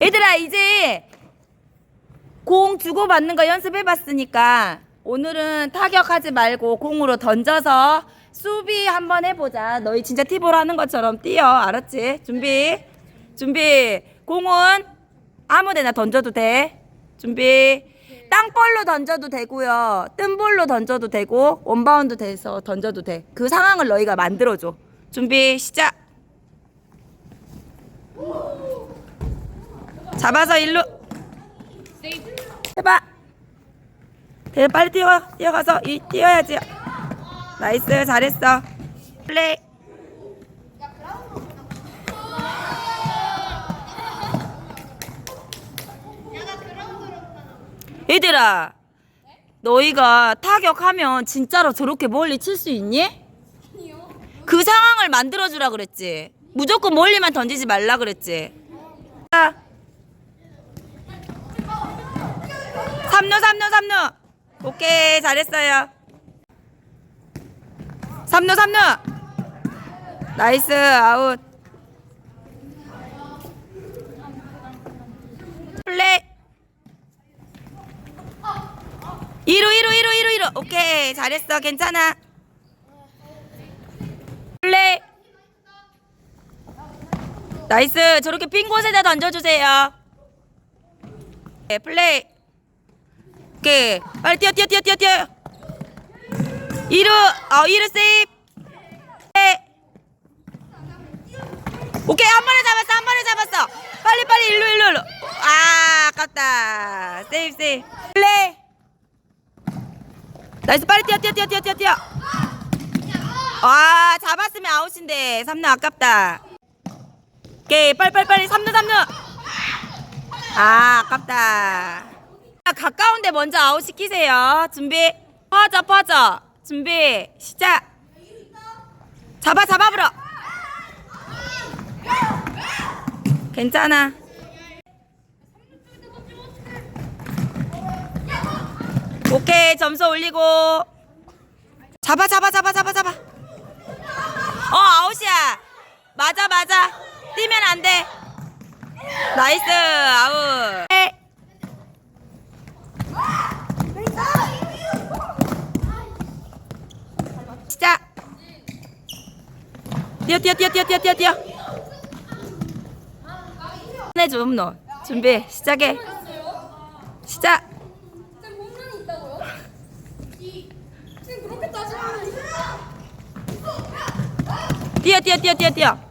얘들아 이제 공 주고받는 거 연습해봤으니까 오늘은 타격하지 말고 공으로 던져서 수비 한번 해보자. 너희 진짜 팁으로 하는 것처럼 뛰어. 알았지? 준비. 준비. 공은 아무데나 던져도 돼. 준비. 땅볼로 던져도 되고요. 뜬볼로 던져도 되고 원바운드 돼서 던져도 돼. 그 상황을 너희가 만들어줘. 준비 시작. 잡아서 일로 해봐. 대 빨리 뛰어 뛰어가서 이 뛰어야지. 나이스 잘했어. 플레이. 얘들아, 너희가 타격하면 진짜로 저렇게 멀리 칠 수 있니? 그 상황을 만들어주라 그랬지. 무조건 멀리만 던지지 말라 그랬지. 자. 삼루 삼루 삼루. 오케이 잘했어요. 삼루 삼루. 나이스 아웃. 플레이. 2루 1루 1루 1루 1루. 오케이 잘했어. 괜찮아. 플레이. 나이스. 저렇게 빈 곳에다 던져주세요. 네, 플레이 오케이. 빨리 뛰어 뛰어 뛰어 뛰어 뛰어. 2루 어 2루 세이프. 네. 오케이 한 번에 잡았어 한 번에 잡았어. 빨리 빨리 일로 일로 일로. 아 아깝다. 세이프 세이프. 플레이. 나이스 빨리 뛰어 뛰어 뛰어 뛰어 뛰어 뛰어. 와 잡았으면 아웃인데. 3루 아깝다. 오케이 빨리 빨리 빨리. 3루 3루. 아 아깝다 가까운데 먼저 아웃 시키세요. 준비. 퍼져 퍼져. 준비. 시작. 잡아 잡아 불어. 괜찮아. 오케이 점수 올리고. 잡아 잡아 잡아 잡아 잡아. 어 아웃이야. 맞아 맞아. 뛰면 안돼. 나이스 아웃 네. 시작 뛰어 뛰어 뛰어 뛰어 뛰어 뛰어 뛰어 해줘 홈런 준비 시작해 시작 뛰어 뛰어 뛰어 뛰어 뛰어